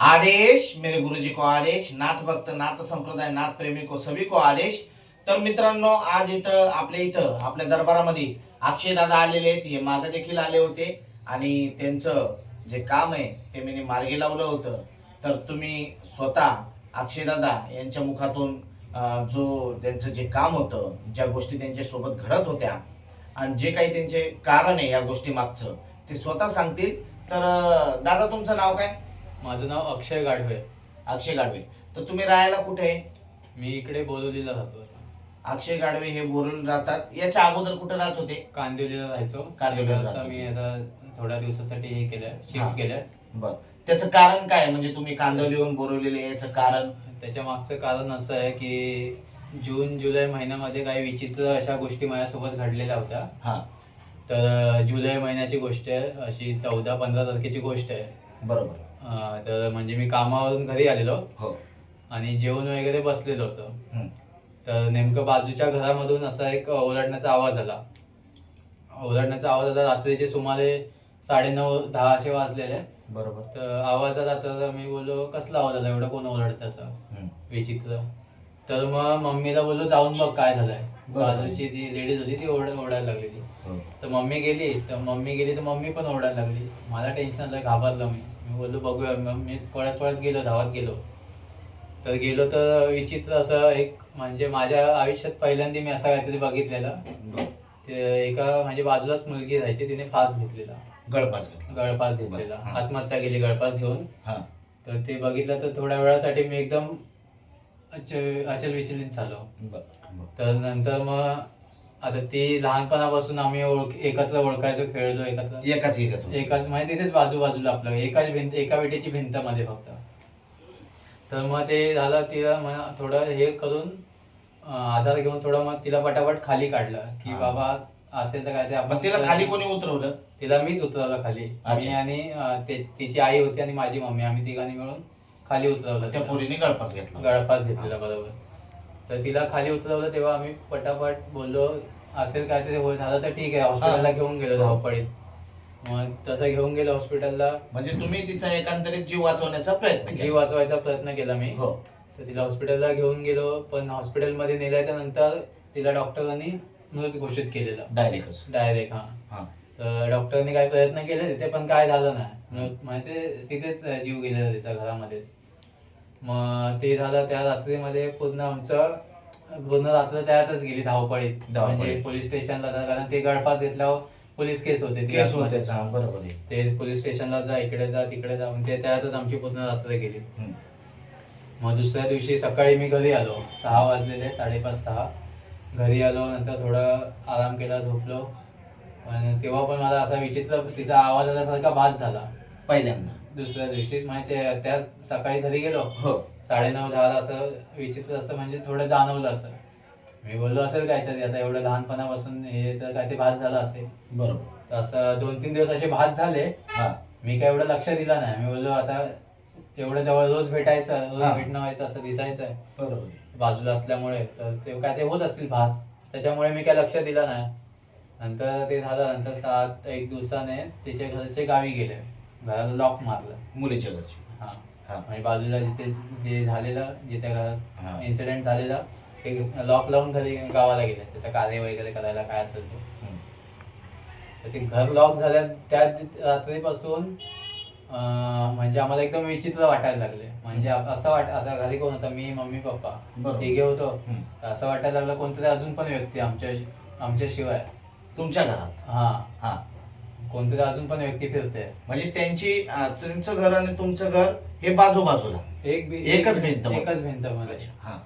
आदेश मेरे गुरुजी को आदेश नाथ भक्त नाथ संप्रदाय नाथ प्रेमी को सभी को आदेश. तर मित्रांनो आज इथं आपल्या इथं आपल्या दरबारामध्ये अक्षय दादा आलेले आहेत. हे माझं देखील आले होते. आणि त्यांचं जे काम आहे ते मी मार्गी लावलं होतं. तर तुम्ही स्वतः अक्षयदादा यांच्या मुखातून जो त्यांचं जे काम होतं ज्या गोष्टी त्यांच्यासोबत घडत होत्या आणि जे काही त्यांचे कारण आहे या गोष्टी मागचं ते स्वतः सांगतील. तर दादा तुमचं नाव काय? माझं नाव अक्षय गाढवे. अक्षय गाडवे तर तुम्ही राहायला कुठे? आहे मी इकडे बोरिवलीला राहतो. अक्षय गाडवे हे बोरून राहतात. याच्या अगोदर कुठे राहत होते? कांदिवलीला राहायचो. कांदिवलीला आता राहतो. मी आता थोड्या दिवसासाठी हे केलंय हा. शिफ्ट केलंय बर. त्याचं कारण काय म्हणजे तुम्ही कांदवलीहून बोरवलेले याचं कारण? त्याच्या मागचं कारण असं आहे की जून जुलै महिन्यामध्ये काही विचित्र अशा गोष्टी माझ्यासोबत घडलेल्या होत्या. हा. तर जुलै महिन्याची गोष्ट आहे. अशी चौदा पंधरा तारखेची गोष्ट आहे. बरोबर. अं, तर म्हणजे मी कामावरून घरी आलेलो. हो. आणि जेवण वगैरे बसलेलो असं. हम्म. तर नेमकं बाजूच्या घरामधून असा एक ओरडण्याचा आवाज आला. ओरडण्याचा आवाज आला रात्रीचे सुमारे साडेनऊ दहा असे वाजलेले. बरोबर. तर आवाज आला तर मी बोललो कसला आवाज आला? एवढं कोण ओरडतं असं? हम्म. विचित्र. तर मग मम्मीला बोललो जाऊन बघ काय झालंय. बाजूची ती लेडीज होती ती ओरड ओरडायला लागली ती हो. तर मम्मी गेली तर मम्मी गेली तर मम्मी पण ओरडायला लागली. मला टेन्शन आलं घाबरलो मी. मी बोललो बघूया. मग मी पळत पळत गेलो धावत गेलो. तर गेलो तर विचित्र असं एक म्हणजे माझ्या आयुष्यात पहिल्यांदा मी असं काहीतरी बघितलेलं. ते एका म्हणजे बाजूलाच मुलगी राहायची तिने फास घेतलेला. गळपास गळफास घेतलेला. आत्महत्या केली गळफास घेऊन. तर ते बघितलं तर थोड्या वेळासाठी मी एकदम अच- अचल विचलित झालो. तर नंतर मग आता ती लहानपणापासून आम्ही ओळख एकत्र ओळखायचो खेळलो एकत्र. एकाच एकाच म्हणजे तिथेच बाजूबाजूला आपलं एकाच भिंत एका विटेची भिंत मध्ये फक्त. तर मग ते झालं तिला मग थोडं हे करून आधार घेऊन थोडं मग तिला पटापट खाली काढलं की. बाबा असेल तर काय ते पण तिला खाली कोणी उतरवलं? तिला मीच उतरवलं खाली. मी. आणि तिची आई होती आणि माझी मम्मी आम्ही तिघांनी मिळून खाली उतरवलं त्या. पोरीने गळपास घेतला. गळफास घेतलेला बरोबर. तर तिला खाली उतरवलं तेव्हा आम्ही पटापट बोललो असेल काय ते झालं तर ठीक आहे हॉस्पिटलला घेऊन गेलो धावपळीत मग तसं घेऊन गेलो हॉस्पिटलला म्हणजे तुम्ही तिचा एकांतरित जीव वाचवण्याचा प्रयत्न जीव वाचवायचा प्रयत्न केला मी. हो. तर तिला हॉस्पिटलला घेऊन गेलो पण हॉस्पिटलमध्ये नेल्याच्या नंतर तिला डॉक्टरांनी मृत घोषित केलेलं. डायरेक्टच डायरेक्ट हा. तर डॉक्टरनी काय प्रयत्न केले तिथे पण काय झालं नाही. म्हणजे तिथेच जीव गेलेला तिचा घरामध्येच. मग ते झालं त्या रात्रीमध्ये पूर्ण आमचं पूर्ण रात्र त्यातच गेली धावपळीत. धावपळीत. म्हणजे पोलीस स्टेशनला जा कारण ते गळफास घेतल्यावर पोलीस केस होते ती केस. होते हा, बरोबर आहे. ते पोलीस स्टेशनला जा इकडे जा तिकडे जा. म्हणजे त्यातच आमची पूर्ण रात्र गेली. हम्म. मग दुसऱ्या दिवशी सकाळी मी घरी आलो. सहा वाजलेले साडेपाच सहा. घरी आलो नंतर थोडं आराम केला झोपलो. पण तेव्हा पण मला असा विचित्र तिचा आवाज आल्यासारखा भास झाला. पहिल्यांदा. दुसऱ्या दिवशी म्हणजे ते- त्या सकाळी घरी गेलो. हो. साडेनऊ दहाला असं विचित्र असं म्हणजे थोडं जाणवलं असं. मी बोललो असेल काहीतरी आता एवढं लहानपणापासून हे तर काय ते भास झाला असेल. बरोबर. तर असं दोन तीन दिवस असे भास झाले. हा. मी काय एवढं लक्ष दिलं नाही. मी बोललो आता एवढं जवळ रोज भेटायचं रोज हा. भेटणं व्हायचं असं दिसायचं बरोबर. बाजूला असल्यामुळे तर ते काय ते होत असतील भास त्याच्यामुळे मी काय लक्ष दिलं नाही. नंतर ते झालं नंतर सात एक दिवसाने तिच्या घरचे गावी गेले. घराला लॉक मारलं. मुलीच्या घरची. हा. हा. आणि बाजूला जिथे जे झालेलं जिथे हा. घरात इन्सिडेंट झालेला ते लॉक लावून घरी गावाला गेले. त्याचं कार्य वगैरे करायला काय असेल ते. हम्म. तर ते घर लॉक झाल्या त्या रात्रीपासून अं, म्हणजे आम्हाला एकदम विचित्र वाटायला लागले. म्हणजे आप- असं वाट आता घरी कोण होता? मी मम्मी पप्पा. बरोबर. तिघे होतो. हम्म. तर असं वाटायला लागलं कोणतरी अजून पण व्यक्ती आमच्या आमच्या शिवाय तुमच्या घरात? हा. हा. कोणतरी अजून पण व्यक्ती फिरते. म्हणजे त्यांची अं, त्यांचं घर आणि तुमचं घर हे बाजूबाजूला. एक बी- एकच एक- भिंत मध्ये. एकच भिंत मध्ये अच्छा हा.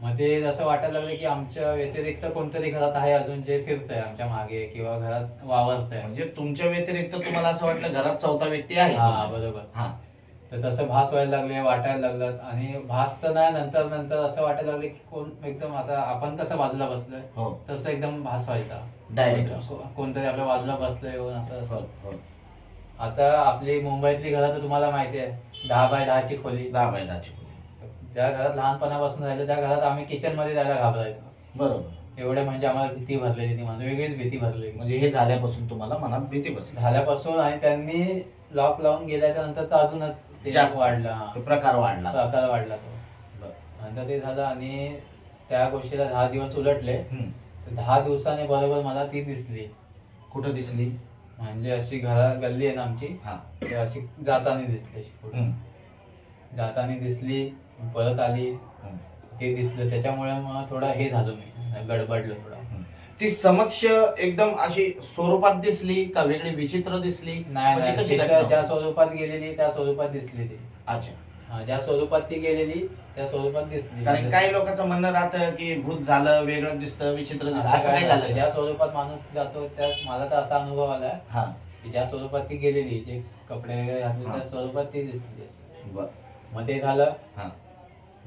मग ते असं वाटायला लागलं की आमच्या व्यतिरिक्त कोणतरी घरात आहे अजून जे फिरतंय आमच्या मागे किंवा घरात वावरतंय. म्हणजे तुमच्या व्यतिरिक्त तुम्हाला असं वाटलं घरात चौथा व्यक्ती आहे. हा बरोबर. हा. तर तसं भास व्हायला लागले वाटायला लागलं आणि भास तर नाही नंतर नंतर असं वाटायला लागले की कोण एकदम आता आपण कसं बाजूला बसलोय हो. तसं एकदम भास व्हायचा. डायरेक्ट कोणतरी आपल्या बाजूला बसलोय येऊन असं हो असं. हो आता आपली मुंबईतली घरं तर तुम्हाला माहिती आहे. दहा बाय दहाची खोली. दहा बाय दहाची खोली. ज्या घरात लहानपणापासून राहिलं त्या घरात आम्ही किचनमध्ये जायला घाबरायचो. बरोबर. एवढे म्हणजे आम्हाला भीती भरलेली ती म्हणजे वेगळीच भीती भरलेली म्हणजे हे झाल्यापासून तुम्हाला मनात भीती बसली. झाल्यापासून आणि त्यांनी लॉक लावून गेल्याच्यानंतर तर अजूनच. वाढला. हा. प्रकार वाढला. प्रकार वाढला तो. नंतर ते झालं आणि त्या गोष्टीला दहा दिवस उलटले. तर दहा दिवसाने बरोबर मला ती दिसली. कुठं दिसली? म्हणजे अशी घरा गल्ली आहे ना आमची. हा. अशी जाताना दिसली अशी हम्म. जाताना दिसली परत आली. हम्म. ते दिसलं. त्याच्यामुळे मग थोडा हे झालो मी. गडबडलो थोडा. ती समक्ष एकदम अशी स्वरूपात दिसली का वेगळी विचित्र दिसली? नाही म्हणजे नाही. कशी तिचं घटना? ज्या स्वरूपात गेलेली त्या स्वरूपात दिसली ती. अच्छा. ज्या स्वरूपात ती गेलेली त्या स्वरूपात दिसली. कारण काही लोकांचं म्हणणं राहतं की भूत झालं वेगळं दिसतं विचित्र दिसतं असं काय झालं, ज्या स्वरूपात माणूस जातो त्या मला तर असा अनुभव आला हा. की ज्या स्वरूपात ती गेलेली जे कपडे घातले. त्या स्वरूपात ती दिसली अशी. बर. मग ते झालं. हा.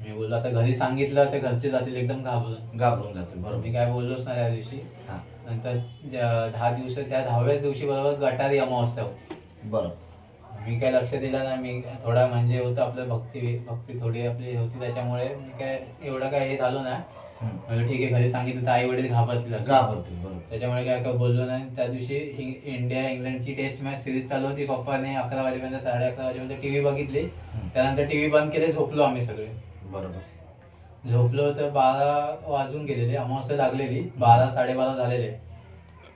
मी बोललो आता घरी सांगितलं तर घरचे जातील एकदम घाबरून. घाबरून जाते मी बरोबर काय बोललोच नाही त्या दिवशी. हा. नंतर ज्या- दहा दिवस त्या दहाव्याच दिवशी बरोबर गटारी अमावस्या होती. बरं मी काय लक्ष दिलं नाही मी थोडा म्हणजे होतं आपलं भक्ती भक्ती थोडी आपली होती त्याच्यामुळे मी काय एवढं काय हे झालो नाही. हम्म. म्हणजे ठीक आहे घरी सांगितलं तर आई वडील घाबरतील असं. घाबरते बरोबर. त्याच्यामुळे काय काय बोललो नाही. त्या दिवशी इंडिया इंग्लंडची टेस्ट मॅच सिरीज चालू होती. पप्पाने अकरा वाजेपर्यंत साडे अकरा वाजेपर्यंत टीव्ही बघितली. त्यानंतर टीव्ही बंद केले झोपलो आम्ही सगळे. बरोबर. झोपलो तर बारा वाजून गेलेले अमावस्या लागलेली. बारा साडेबारा झालेले.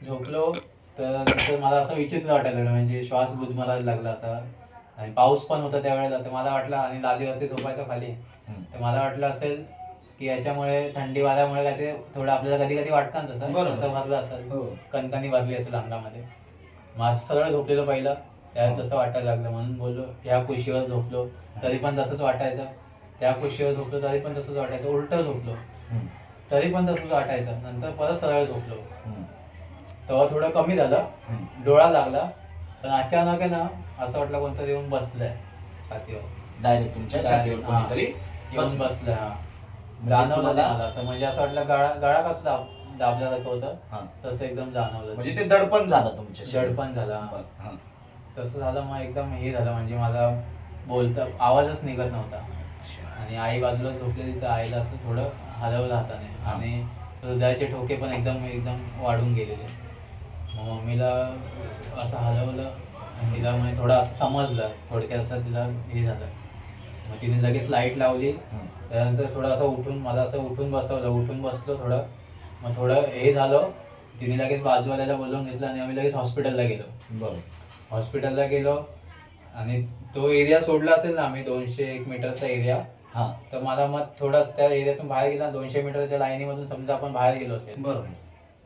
झोपलो तर मला असं विचित्र वाटायला लागलं म्हणजे श्वास गुदमरायला लागला असा. आणि पाऊस पण होता त्यावेळेला तर मला वाटलं आणि लादीवरती झोपायचं खाली. तर मला वाटलं असेल की याच्यामुळे थंडी वाऱ्यामुळे काय ते थोडं आपल्याला कधी कधी वाटतं ना तसं. तसं भरलं असेल. हो. कणकणी भरली असेल अंगामध्ये माझं सरळ झोपलेलं पहिलं. त्यावेळेस तसं वाटायला लागलं. म्हणून बोललो ह्या कुशीवर झोपलो. तरी पण तसंच वाटायचं. त्या कुशीवर झोपलो तरी पण तसंच वाटायचं. उलटं झोपलो. तरी पण तसंच वाटायचं. नंतर परत सरळ झोपलो. तेव्हा थोडं कमी झालं. डोळा लागला पण अचानक आहे ना असं वाटलं कोणतरी येऊन बसलंय छातीवर डायरेक्ट तुमच्या छातीवर हा. कोणीतरी येऊन बसलं. बसलंय हा म्हणजे जाणवलं तुम्हाला- मला असं म्हणजे असं वाटलं गळा गळा कसं दाब दाबल्यासारखं होतं हा. तसं एकदम जाणवलं म्हणजे ते दडपण झालं तुमच्या शरीरात. जडपण झाला बरं. हा. तसं झालं मग एकदम हे झालं म्हणजे मला बोलता आवाजच निघत नव्हता अच्छा. आणि आई बाजूला झोपलेली तर आईला असं थोडं हलवलं हाताने. आणि हृदयाचे ठोके पण एकदम एकदम वाढून गेलेले मग मम्मीला असं हलवलं आणि तिला म्हणजे थोडं असं समजलं थोडक्यात असं तिला हे झालं. मग तिने लगेच लाइट लावली. त्यानंतर थोडं असं उठून मला असं उठून बसवलं उठून बसलो थोडं. मग थोडं हे झालं. तिने लगेच बाजूवाल्याला बोलवून घेतलं आणि आम्ही लगेच हॉस्पिटलला गेलो. बरं. हॉस्पिटलला गेलो आणि तो एरिया सोडला असेल ना आम्ही दोनशे एक मीटरचा एरिया हा. तर मला मग थोडंसं त्या एरियातून बाहेर गेला. दोनशे मीटरच्या लाईनीमधून समजा आपण बाहेर गेलो असेल. बरोबर.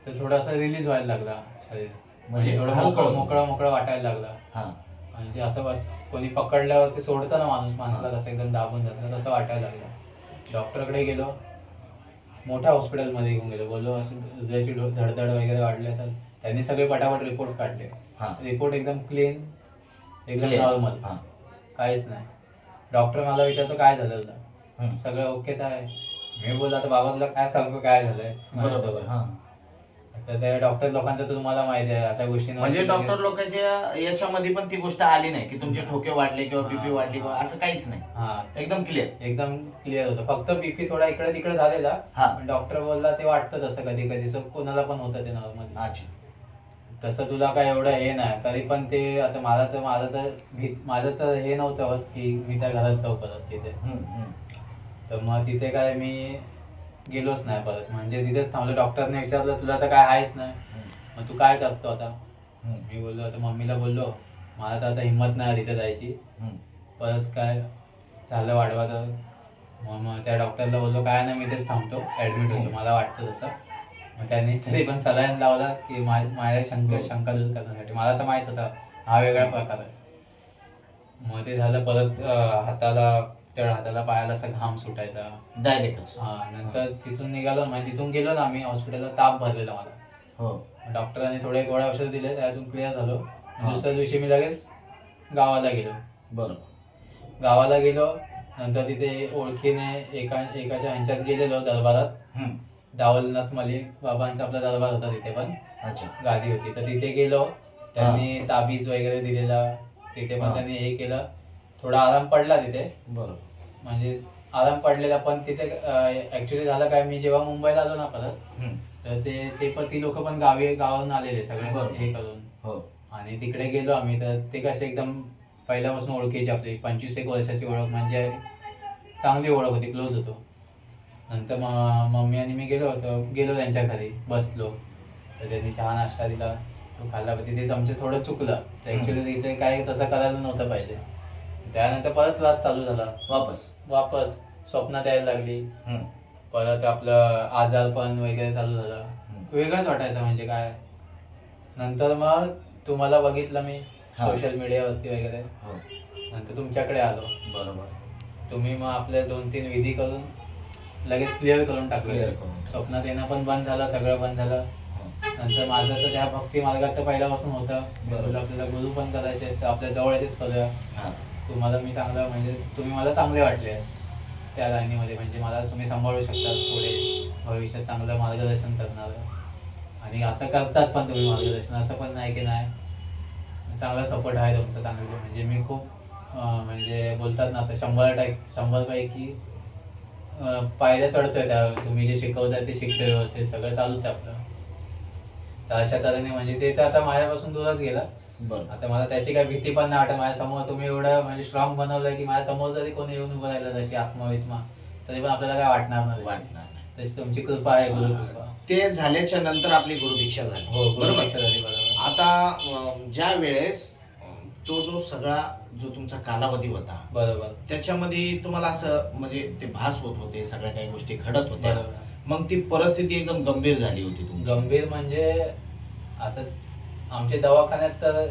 तर थोडासा रिलीज व्हायला लागला. शरीर म्हणजे म्हणजे हलकं मोकळं. मोकळं मोकळं वाटायला लागला. हा. म्हणजे असं वाट- कोणी पकडल्यावर ते सोडतं ना माणूस माणसाला कसं एकदम दाबून जातं तसं वाटायला लागलं. डॉक्टरकडे गेलो. मोठ्या हॉस्पिटलमध्ये घेऊन गेलो. बोललो असं हृदयाची ढो- धडधड वगैरे वाढली असेल त्यांनी सगळे पटापट रिपोर्ट काढले. हा. रिपोर्ट एकदम क्लीन एकदम. नॉर्मल हा. काहीच नाही. डॉक्टर मला विचारतो काय झालं? हम्म. सगळं ओके तर आहे. मी बोललो आता बाबा तुला काय सांगू काय झालंय? बरोबर. हा. तर त्या डॉक्टर लोकांचं तर तुम्हाला माहिती आहे अशा गोष्टी म्हणजे डॉक्टर लोकांच्या याच्यामध्ये पण ती गोष्ट आली नाही की तुमचे ठोके वाढले किंवा बीपी. वाढली किंवा असं काहीच नाही. हा. एकदम क्लिअर एकदम क्लिअर होतं. फक्त बीपी थोडा इकडे तिकडे झालेला हा. पण डॉक्टर बोलला ते वाटतं तसं कधी कधी सो कोणाला पण होतं ते नॉर्मली. अच्छा. तसं तुला काय एवढं हे नाही तरी पण ते आता मला तर माझं तर भीत माझं तर हे नव्हतं होत की मी त्या घरात जाऊ परत तिथे. हम्म, हम्म. तर मग तिथे काय मी गेलोच नाही परत. म्हणजे तिथेच थांबलो. डॉक्टरने विचारलं तुला तर काय आहेच नाही. मग तू काय करतो आता? मी बोललो आता मम्मीला बोललो मला तर आता हिंमत नाही तिथे जायची. परत काय झालं वाढवा तर? मग त्या डॉक्टरला बोललो काय नाही मी इथेच थांबतो. ॲडमिट होतो मला वाटतं तसं. मग त्यांनी तरी पण सलाईन लावला की माझ्या शंका शंका दूर करण्यासाठी. मला तर माहीत होता हा वेगळा प्रकार आहे. मग ते झालं परत हाताला त्या हाताला पायाला असा घाम सुटायचा. डायरेक्टच हा नंतर तिथून निघालो म्हणजे तिथून गेलो ना आम्ही हॉस्पिटलला ताप भरलेला मला. हो. डॉक्टरांनी थोडे गोळ्या औषध दिले त्यातून क्लिअर झालो. हा. दुसऱ्या दिवशी मी लगेच गावाला गेलो. बरोबर. गावाला गेलो नंतर तिथे ओळखीने एका एकाच्या ह्यांच्यात गेलेलो दरबारात. हम्म. दावलनाथ मलिक बाबांचा आपला दरबार होता तिथे पण. अच्छा. गादी होती. तर तिथे गेलो त्यांनी ताबीज वगैरे दिलेला. तिथे पण हा. त्यांनी हे केलं. थोडा आराम पडला तिथे. बरोबर. म्हणजे आराम पडलेला पण तिथे ऍक्च्युली झालं काय मी जेव्हा मुंबईला आलो ना परत हम्म. तर ते ते पण ती लोक पण गावी गावावरून आलेले सगळे बरोबर. हे करून. हो. आणि तिकडे गेलो आम्ही तर ते कसे एकदम पहिल्यापासून ओळखीची आपली पंचवीस एक वर्षाची ओळख म्हणजे चांगली ओळख होती क्लोज होतो. नंतर मम्मी आणि मी गेलो होतो गेलो त्यांच्या घरी बसलो. तर त्यांनी चहा नाश्ता दिला तो खाल्ला पण तिथे आमचं थोडं चुकलं. तर ॲक्च्युली तिथे काय तसं करायला नव्हतं पाहिजे. त्यानंतर परत त्रास चालू झाला वापस वापस स्वप्नात यायला लागली हम्म. परत आपलं आजारपण वगैरे चालू झालं. वेगळंच वाटायचं म्हणजे काय नंतर मग तुम्हाला बघितलं मी हा. सोशल मीडियावरती वगैरे हो नंतर तुमच्याकडे आलो बरोबर तुम्ही मग आपले दोन तीन विधी करून लगेच क्लिअर करून टाकले करून टाकलं. स्वप्नात येणं पण बंद झालं सगळं बंद झालं हो. नंतर माझं तर त्या भक्ती मार्गात तर पहिल्यापासून होतं मी बरोबर. बोललो आपल्याला गुरु पण करायचे तर आपल्या जवळचेच करूया हा. तुम्हाला मी चांगलं म्हणजे तुम्ही मला चांगले वाटले त्या लाईनीमध्ये. म्हणजे मला तुम्ही सांभाळू शकतात पुढे. भविष्यात चांगलं मार्गदर्शन करणार. आणि आता करतात पण तुम्ही मार्गदर्शन. असं पण नाही की नाही. चांगला सपोर्ट आहे तुमचा चांगलं. म्हणजे मी खूप म्हणजे बोलतात ना आता शंभर टक्के शंभरपैकी पायऱ्या चढतोय त्या. तुम्ही जे शिकवताय ते शिकतोय व्यवस्थित. सगळं चालूच आहे आपलं. तर अशा तऱ्हेने म्हणजे ते तर आता माझ्यापासून दूरच गेला. बरोबर आता मला त्याची काही भीती पण नाही वाटत. माझ्यासमोर तुम्ही एवढं म्हणजे स्ट्रॉंग बनवलंय की माझ्यासमोर जरी कोणी येऊन उभं राहिलं तशी आत्मवित्मा तरी पण आपल्याला काय वाटणार नाही. वाटणार नाही. तशी तुमची कृपा आहे गुरु कृपा. ते झाल्याच्यानंतर आपली गुरुदीक्षा झाली. हो गुरु बरोबर? झाली बरोबर. आता अं, ज्या वेळेस अं, तो जो सगळा जो तुमचा कालावधी होता बरोबर. त्याच्यामध्ये तुम्हाला असं म्हणजे ते भास होत होते सगळ्या काही गोष्टी घडत होत्या. बरोबर. मग ती परिस्थिती एकदम गंभीर झाली होती तुमची. गंभीर म्हणजे आता आमच्या दवाखान्यात तर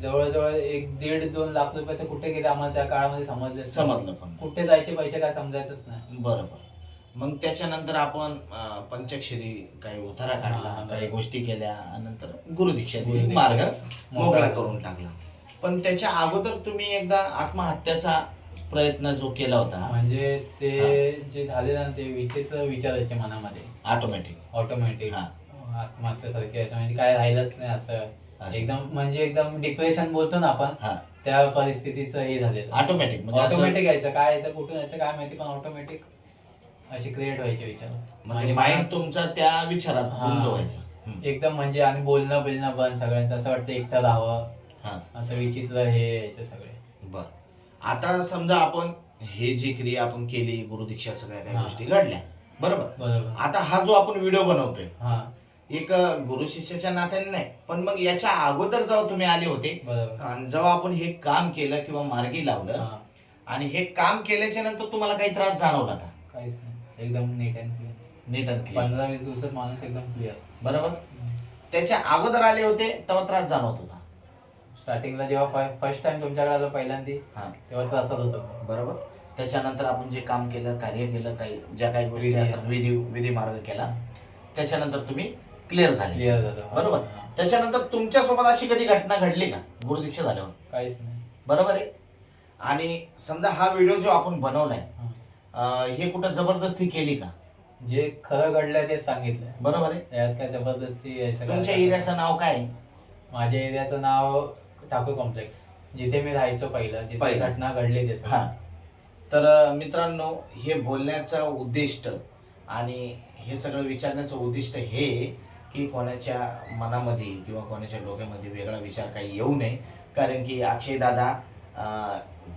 जवळजवळ एक दीड दोन लाख रुपये तर कुठे गेले आम्हाला त्या काळामध्ये समजले समजलं पण कुठे जायचे पैसे काय समजायचंच नाही. बरोबर. मग त्याच्यानंतर आपण पंचक्षरी काही उतारा काढला काही गोष्टी केल्या नंतर गुरुदीक्षा. मार्ग मोकळा मोकळा करून टाकला. पण त्याच्या अगोदर तुम्ही एकदा आत्महत्याचा प्रयत्न जो केला होता म्हणजे ते जे झाले ना ते विचित्र विचारायचे मनामध्ये. ऑटोमॅटिक ऑटोमॅटिक आत्महत्यासारखे असं म्हणजे काय राहिलंच नाही असं. असं. एकदम म्हणजे एकदम डिप्रेशन बोलतो ना आपण हा. त्या परिस्थितीचं हे झालेलं. ऑटोमॅटिक म्हणजे असं- ऑटोमॅटिक यायचं काय यायचं कुठून यायचं काय माहिती पण ऑटोमॅटिक असे क्रिएट व्हायचे विचार. म्हणजे माइंड तुमचा त्या विचारात हा. गुंत व्हायचा. हम्म. एकदम म्हणजे आणि बोलणं बिलणं बंद सगळ्यांचं असं वाटतं एकटं राहावं. हा. असं विचित्र हे यायचे सगळे. बर. आता समजा आपण हे जी क्रिया आपण केली गुरुदीक्षा सगळ्या काही हा. गोष्टी घडल्या. बरोबर? बरोबर. आता हा जो आपण व्हिडिओ बनवतोय हा. एक गुरु शिष्याच्या नात्याने नाही पण मग याच्या अगोदर जेव्हा तुम्ही आले होते बरोबर. आणि जेव्हा आपण हे काम केलं किंवा मार्गी लावलं हा. आणि हे काम केल्याच्यानंतर तुम्हाला काही त्रास जाणवला का? काहीच नाही. एकदम नीट अँड क्लिअर. नीट and clear. पंधरा वीस दिवसात माणूस एकदम क्लिअर. बरोबर? त्याच्या अगोदर आले होते तेव्हा त्रास जाणवत होता. स्टार्टिंगला जेव्हा फर्स्ट टाइम तुमच्याकडे आलो पहिल्यांदी हा. तेव्हा त्रासात होतो. बरोबर? त्याच्यानंतर आपण जे काम केलं कार्य केलं काही ज्या काही गोष्टी विधी. असतात विधी विधी मार्ग केला त्याच्यानंतर तुम्ही क्लिअर झाले. क्लिअर झालं बरोबर? हा. त्याच्यानंतर तुमच्यासोबत अशी कधी घटना घडली का? गुरुदीक्षा झाल्यावर? काहीच नाही. बरोबर आहे? आणि समजा हा व्हिडिओ जो आपण बनवलाय हा. अं, हे कुठं जबरदस्ती केली का? जे खरं घडलंय तेच सांगितलंय. बरोबर आहे? त्यात काय जबरदस्ती तुमच्या. एरियाचं नाव काय? आहे? माझ्या एरियाचं नाव ठाकूर कॉम्प्लेक्स जिथे मी राहायचो पहिलं जिथे पहिलं. घटना घडली ते हा. तर अं, मित्रांनो हे बोलण्याचं उद्दिष्ट आणि हे सगळं विचारण्याचं उद्दिष्ट हे आहे की कोणाच्या मनामध्ये किंवा कोणाच्या डोक्यामध्ये वेगळा विचार काही येऊ नये. कारण की अक्षयदादा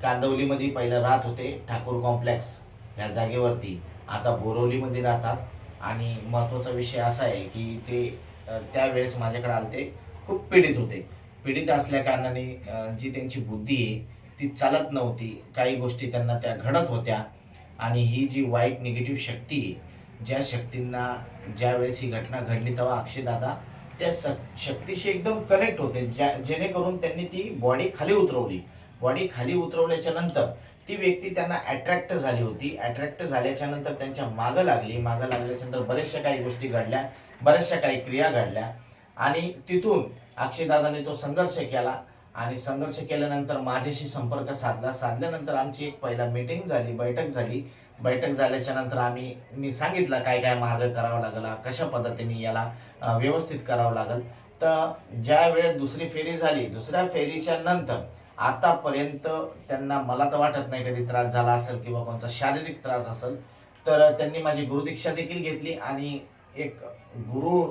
कांदवलीमध्ये पहिलं राहत होते ठाकूर कॉम्प्लेक्स या जागेवरती. आता बोरवलीमध्ये राहतात. आणि महत्त्वाचा विषय असा आहे की ते त्यावेळेस माझ्याकडे आलते खूप पीडित होते. पीडित असल्या कारणाने जी त्यांची बुद्धी आहे ती चालत नव्हती. काही गोष्टी त्यांना त्या घडत होत्या. आणि ही जी वाईट निगेटिव्ह शक्ती आहे ज्या शक्तींना ज्या वेळेस ही घटना घडली तेव्हा अक्षयदादा त्या स शक्तीशी एकदम कनेक्ट होते. ज्या जेणेकरून त्यांनी ती बॉडी खाली उतरवली. बॉडी खाली उतरवल्याच्या नंतर ती व्यक्ती त्यांना अट्रॅक्ट झाली होती. अट्रॅक्ट झाल्याच्यानंतर त्यांच्या मागं लागली. मागं लागल्याच्या नंतर बऱ्याचशा काही गोष्टी घडल्या. बऱ्याचशा काही क्रिया घडल्या. आणि तिथून अक्षयदादाने तो संघर्ष केला. आणि संघर्ष केल्यानंतर माझ्याशी संपर्क साधला. साधल्यानंतर आमची एक पहिला मीटिंग झाली. बैठक झाली. बैठक झाल्याच्यानंतर आम्ही मी सांगितलं काय काय मार्ग करावा लागला कशा पद्धतीने याला व्यवस्थित करावं लागेल. तर ज्या वेळेस दुसरी फेरी झाली दुसऱ्या फेरीच्या नंतर आतापर्यंत त्यांना मला तर वाटत नाही कधी त्रास झाला असेल किंवा कोणता शारीरिक त्रास असेल तर त्यांनी माझी गुरुदीक्षा देखील घेतली आणि एक गुरु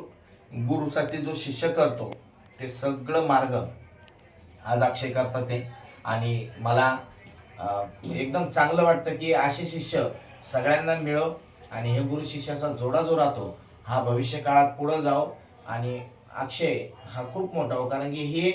गुरुसाठी जो शिष्य करतो ते सगळं मार्ग आज अक्षय करतात ते. आणि मला एकदम चांगलं वाटतं की असे शिष्य सगळ्यांना मिळो आणि हे गुरु शिष्याचा जोडा जो राहतो हा भविष्य काळात पुढं जाओ आणि अक्षय हा खूप मोठा हो. कारण की हे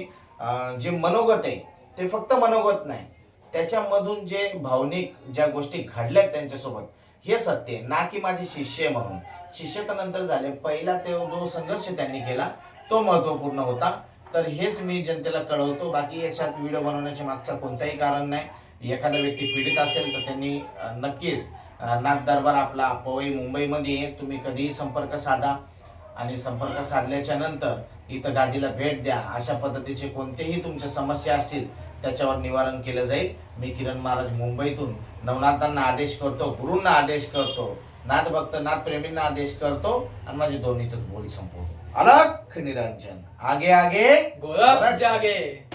जे मनोगत आहे ते फक्त मनोगत नाही. त्याच्यामधून जे भावनिक ज्या गोष्टी घडल्यात त्यांच्यासोबत हे सत्य आहे. ना की माझे शिष्य आहे म्हणून. शिष्य तर नंतर झाले. पहिला ते जो संघर्ष त्यांनी केला तो महत्त्वपूर्ण होता. तर हेच मी जनतेला कळवतो. बाकी याच्यात व्हिडिओ बनवण्याच्या मागचा कोणताही कारण नाही. एखादा व्यक्ती पीडित असेल तर त्यांनी नक्कीच नाथ दरबार आपला पवई मुंबईमध्ये. तुम्ही कधीही संपर्क साधा आणि संपर्क साधल्याच्या नंतर इथं गादीला भेट द्या. अशा पद्धतीचे कोणतेही तुमच्या समस्या असतील त्याच्यावर निवारण केलं जाईल. मी किरण महाराज मुंबईतून नवनाथांना आदेश करतो गुरूंना आदेश करतो नाथ भक्त नाथ प्रेमींना आदेश करतो आणि माझे दोन्हीतच बोल संपवतो. अलख निरंजन. आगे आगे. गोरख जागे.